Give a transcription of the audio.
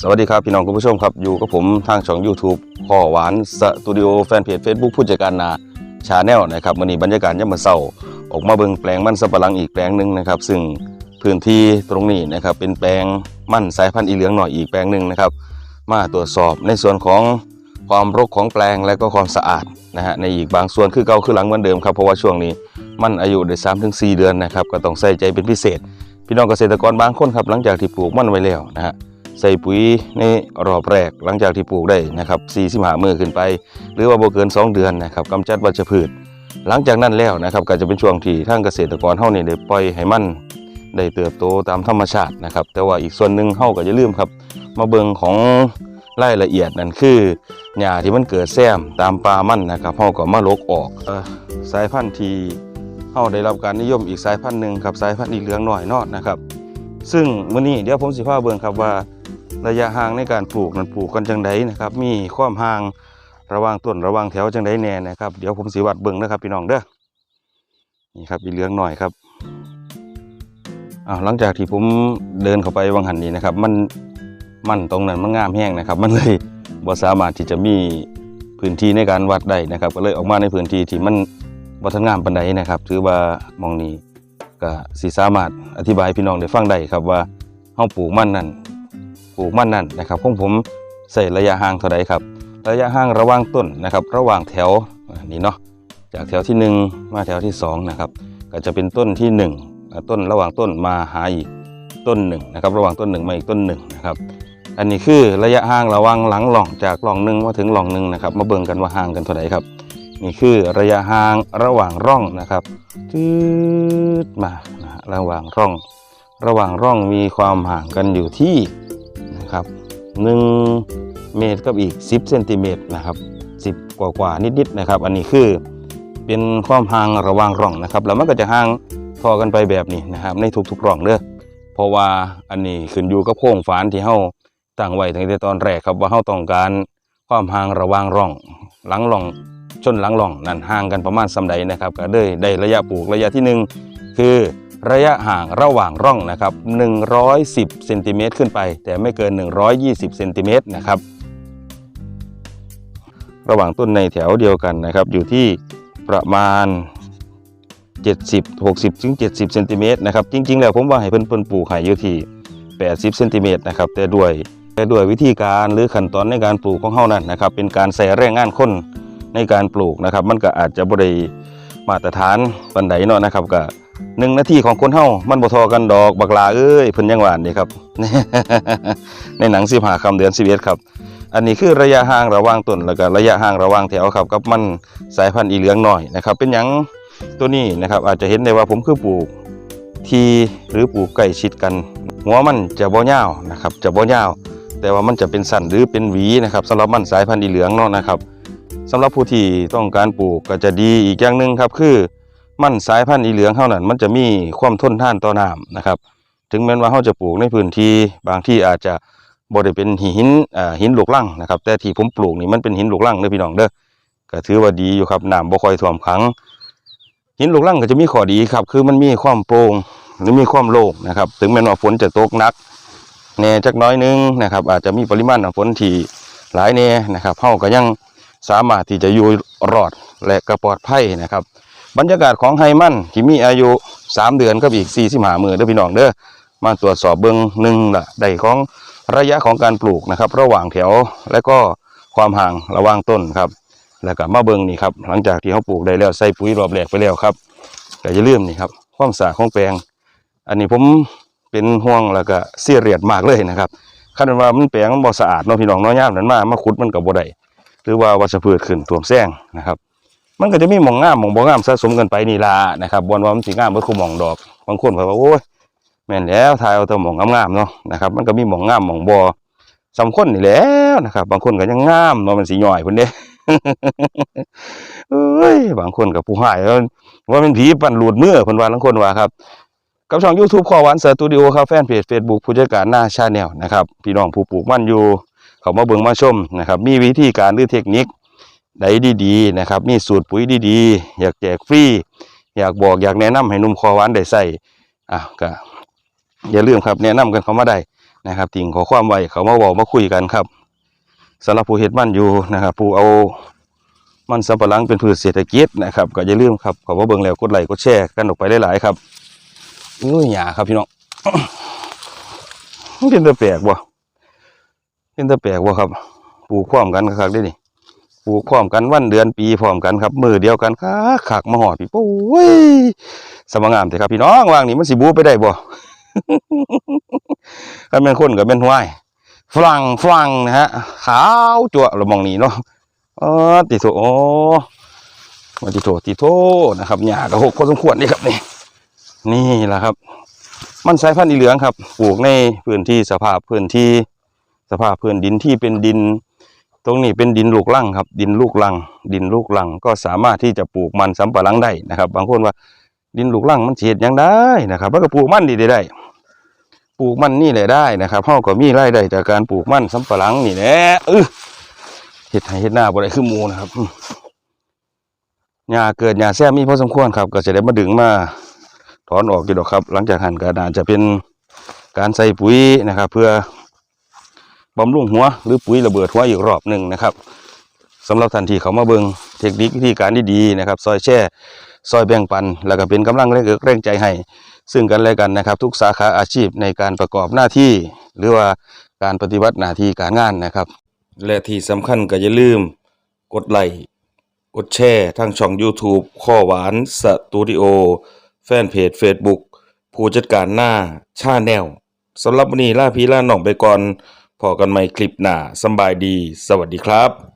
สวัสดีครับ พี่น้องคุณผู้ชมครับ อยู่กับผมทางช่อง YouTube พ่อหวานสตูดิโอแฟนเพจ Facebook ผู้จัดการนาชาแนลนะครับวันนี้บรรยากาศยามมื้อเช้า ออกมาเบิ่งแปลงมันสำปะหลังอีกแปลงหนึ่งนะครับ ซึ่งพื้นที่ตรงนี้นะครับเป็นแปลงมันสายพันธุ์อีเหลืองหน่อยอีกแปลงหนึ่งนะครับ มาตรวจสอบในส่วนของความรกของแปลงและก็ความสะอาดนะฮะในอีกบางส่วนคือเก่าคือหลังเหมือนเดิมครับเพราะว่าช่วงนี้มันอายุได้สามถึงสี่เดือนนะครับก็ต้องใส่ใจเป็นพิเศษ พี่น้องเกษตรกรบางคนครับหลังจากที่ปลูกมันไว้แล้วนะฮะ ใส่ปุ๋ยในรอบแรกหลังจากที่ปลูกได้นะครับ45มือขึ้นไป หรือว่าบ่เกิน 2 เดือนนะครับกำจัดวัชพืช หลังจากนั้นแล้วนะครับก็จะเป็นช่วงที่ทางเกษตรกรเฮานี่ได้ปล่อยให้มันได้เติบโตตามธรรมชาตินะครับ แต่ว่าอีกส่วนหนึ่งเฮาก็อย่าลืมครับ มาเบิงของรายละเอียดนั่นคือหญ้าที่มันเกิดแซมตามป่ามันนะครับเฮาก็มาลกออกออสายพันธุ์ที่เฮาได้รับการนิยมอีกสายพันธุ์หนึ่งครับสายพันธุ์อีเหลืองหน้อยนอดนะครับ ซึ่งมื้อนี้เดี๋ยวผมสิพาเบิ่งครับว่า ระยะห่างในการปลูกนั้นปลูกกันจังไดนะครับ มีความห่างระหว่างต้นระหว่างแถวจังไดแน่นะครับเดี๋ยวผมสิวัดเบิ่งนะครับพี่น้องเด้อนี่ครับอีเหลืองหน่อยครับอ้าวหลังจากที่ผมเดินเข้าไปวังหันนี้นะครับ มันมันตรงนั้นมันงามแห้งนะครับ มันเลยบ่สามารถที่จะมีพื้นที่ในการวัดได้นะครับ ก็เลยออกมาในพื้นที่ที่มันบ่ทันงามปานใดนะครับ ถือว่ามองนี้ก็สิสามารถอธิบายพี่น้องได้ฟังได้ครับว่าเฮาปลูกมันนั่น ลูกมันนั่นนะครับของผมใส่ระยะห่างเท่าใดครับ ระยะห่างระหว่างต้นนะครับ ระหว่างแถวอันนี้เนาะจากแถวที่ 1 มาแถวที่2นะครับก็จะเป็นต้นที่1อ่าต้นระหว่างต้นมาหาอีกต้นหนึ่งนะครับ ระหว่างต้นหนึ่งมาอีกต้นหนึ่งนะครับ อันนี้คือระยะห่างระหว่างหลังหล่องจากหล่องหนึ่งมาถึงหล่องหนึ่งนะครับ มาเบิ่งกันว่าห่างกันเท่าไหร่ครับนี่คือระยะห่างระหว่างร่องนะครับจืดมานะระหว่างร่อง ระหว่างร่องมีความห่างกันอยู่ที่ นะครับ1เมตรกับอีก 10เซนติเมตรนะครับ10 กว่ากว่านิดๆนะครับ อันนี้คือเป็นความห่างระหว่างร่องนะครับแล้วมันก็จะห่างพอกันไปแบบนี้นะครับ ในทุกๆร่องเด้อเพราะว่าอันนี้ขึ้นอยู่กับโครงฝานที่เฮาตั้งไว้ตั้งแต่ตอนแรกครับว่าเฮาต้องการความห่างระหว่างร่อง หลังร่องชนหลังร่องนั่นห่างกันประมาณสำใดนะครับ ก็เลยได้ระยะปลูกระยะที่หนึ่งคือ ระยะห่างระหว่างร่องนะครับ110เซนติเมตรขึ้นไป แต่ไม่เกิน 120เซนติเมตรนะครับ ระหว่างต้นในแถวเดียวกันนะครับ อยู่ที่ประมาณ 70 60ถึง70เซนติเมตรนะครับ จริง ๆ แล้วผมว่าให้เพิ่นเพิ่นปลูกให้อยู่ที่ 80เซนติเมตรนะครับ แต่ด้วยแต่ด้วยวิธีการหรือขั้นตอนในการปลูกของเฮานั้นนะครับ เป็นการใส่แรงงานคนในการปลูกนะครับ มันก็อาจจะบ่ได้มาตรฐานปานใดเนาะนะครับก็ หนึ่งนาทีของคนเฮามันบ่ทอกันดอกบักลาเอ้ยเพิ่นยังหวานนี่ครับ ในหนัง15คำเดือน11ครับ อันนี้คือระยะห่างระหว่างต้นแล้วก็ระยะห่างระหว่างแถวครับกับมันสายพันธุ์อีเหลืองหน่อยนะครับ เป็นหยังตัวนี้นะครับ อาจจะเห็นได้ว่าผมคือปลูกทีหรือปลูกใกล้ชิดกัน หัวมันจะบ่ยาวนะครับจะบ่ยาว แต่ว่ามันจะเป็นสั้นหรือเป็นหวีนะครับสำหรับมันสายพันธุ์อีเหลืองเนาะนะครับสำหรับผู้ที่ต้องการปลูกก็จะดีอีกอย่างหนึ่งครับคือ มันสายพันธุ์อีเหลืองเท่านั้นมันจะมีความทนทานต่อน้ำนะครับ ถึงแม้ว่าเราจะปลูกในพื้นที่บางที่อาจจะบ่ได้เป็นหินหินหลูกรังนะครับ แต่ที่ผมปลูกนี่มันเป็นหินหลูกรังเด้อพี่น้องเด้อก็ถือว่าดีอยู่ครับน้ำบ่ค่อยท่วมขัง หินหลูกรังก็จะมีข้อดีครับ คือมันมีความโปร่งหรือมีความโล่งนะครับ ถึงแม้ว่าฝนจะตกหนักแน่จักน้อยนึงนะครับ อาจจะมีปริมาณน้ำฝนที่หลายแน่นะครับเฮาก็ยังสามารถที่จะอยู่รอดและก็ปลอดภัยนะครับ บรรยากาศของไฮมันที่มีอายุ 3 เดือนกับอีก45มื้อเด้อพี่น้องเด้อมาตรวจสอบเบื้องหนึ่งละได้ของระยะของการปลูกนะครับ ระหว่างแถวและก็ความห่างระหว่างต้นครับ แล้วก็มาเบิ่งนี่ครับหลังจากที่เขาปลูกได้แล้วใส่ปุ๋ยรอบแรกไปแล้วครับก็อย่าลืมนี่ครับความสะอาดของแปลง อันนี้ผมเป็นห่วงแล้วก็เสียเรียดมากเลยนะครับคันว่ามันแปลงมันบ่สะอาดเนาะพี่น้องเน้อยยามนั้นมามาขุดมันก็บ่ได้หรือว่าวัชพืชขึ้นท่วมแซงนะครับ มันก็จะมีหมองงามหมองบ่งามสะสมกันไปนี่ล่ะนะครับบ่นว่ามันสิงามเบิดคุหมองดอกบางคนเขาว่าโอ้ยแม่นแล้วทายเอาแต่หมองงามๆเนาะนะครับ มันก็มีหมองงามหมองบ่สำคนนี่แหล้วนะครับ บางคนก็ยังงามเนาะมันสิย่อยพุ่นเด้เอ้ยบางคนกับผู้หายว่าเป็นผีปั่นหลุดเมื่อเพิ่นว่าบางคนว่าครับกับช่อง YouTube ขอหวานสตูดิโอครับแฟนเพจ Facebook ผู้จัดการหน้าชาแนลนะครับ พี่น้องผู้ปลูกมันอยู่ เขามาเบิ่งมาชมนะครับ มีวิธีการหรือเทคนิค ใดดีๆนะครับ มีสูตรปุ๋ยดีๆ อยากแจกฟรีอยากบอกอยากแนะนำให้นุ่มคอหวานได้ใส่อะก็อย่าลืมครับแนะนำกันเขามาได้นะครับทิ้งขอความไว้เขามาเว้ามาคุยกันครับสำหรับผู้เฮ็ดมันอยู่นะครับผู้เอามันสำปะหลังเป็นพืชเศรษฐกิจนะครับ ก็อย่าลืมครับขอมาเบิ่งแล้วกดไลค์กดแชร์กันออกไปหลายๆครับอุ้ยหยาครับพี่น้องเป็นตะแปลกบ่เป็นตะแปลกบ่ครับปลูกพร้อมกันคักๆเด้นี่ ปลูกพร้อมกันวันเดือนปีพร้อมกันครับมือเดียวกันคักคักมาหอดพี่โอ้ยสมงามแต่ครับพี่น้องวางนี่มันสิบูไปได้บ่กันเป็นคนกับเป็นห้วยฝรั่งฝรั่งนะฮะขาวจั่วเรามองนี่เนาะอ๋อติโถโอ้มาติโถติโถนะครับหญ้าก็หกพอสมควรนี่ครับนี่นี่แหละครับ มันสายพันธุ์อีเหลืองครับปลูกในพื้นที่สภาพพื้นที่ สภาพพื้นดินที่เป็นดิน ตรงนี้เป็นดินลูกลังครับ ดินลูกลัง ดินลูกลังก็สามารถที่จะปลูกมันสำปะหลังได้นะครับ บางคนว่าดินลูกลังมันเสียดยังได้นะครับแล้วก็ปลูกมันดีได้ ปลูกมันนี่แหละได้นะครับเฮาก็มีรายได้จากการปลูกมันสำปะหลังนี่แหละเออเฮ็ดให้เฮ็ดหน้าบ่ได้คือหมูนะครับหญ้าเกิดหญ้าแซมมีพอสมควรครับ ก็จะได้มาดึงมาถอนออกอยู่ดอกครับ หลังจากหั่นก็น่าจะเป็นการใส่ปุ๋ยนะครับ เพื่อ บำรุงหัวหรือปุ๋ยระเบิดหัวอีกรอบหนึ่งนะครับสำหรับทันทีเขามาเบิงเทคนิควิธีการที่ดีนะครับ ซอยแช่ ซอยแบ่งปัน แล้วก็เป็นกำลังแรงเอกแรงใจให้ ซึ่งกันและกันนะครับ ทุกสาขาอาชีพในการประกอบหน้าที่ หรือว่าการปฏิบัติหน้าที่การงานนะครับ และที่สำคัญก็อย่าลืม กดไลค์กดแชร์ทางช่อง YouTube ข้อหวานสตูดิโอ แฟนเพจ Facebook ผู้จัดการหน้าชาแนลสำหรับวันนี้ล่าพีล่าหน่องไปก่อน พอกันใหม่คลิปหน้าสบายดี สวัสดีครับ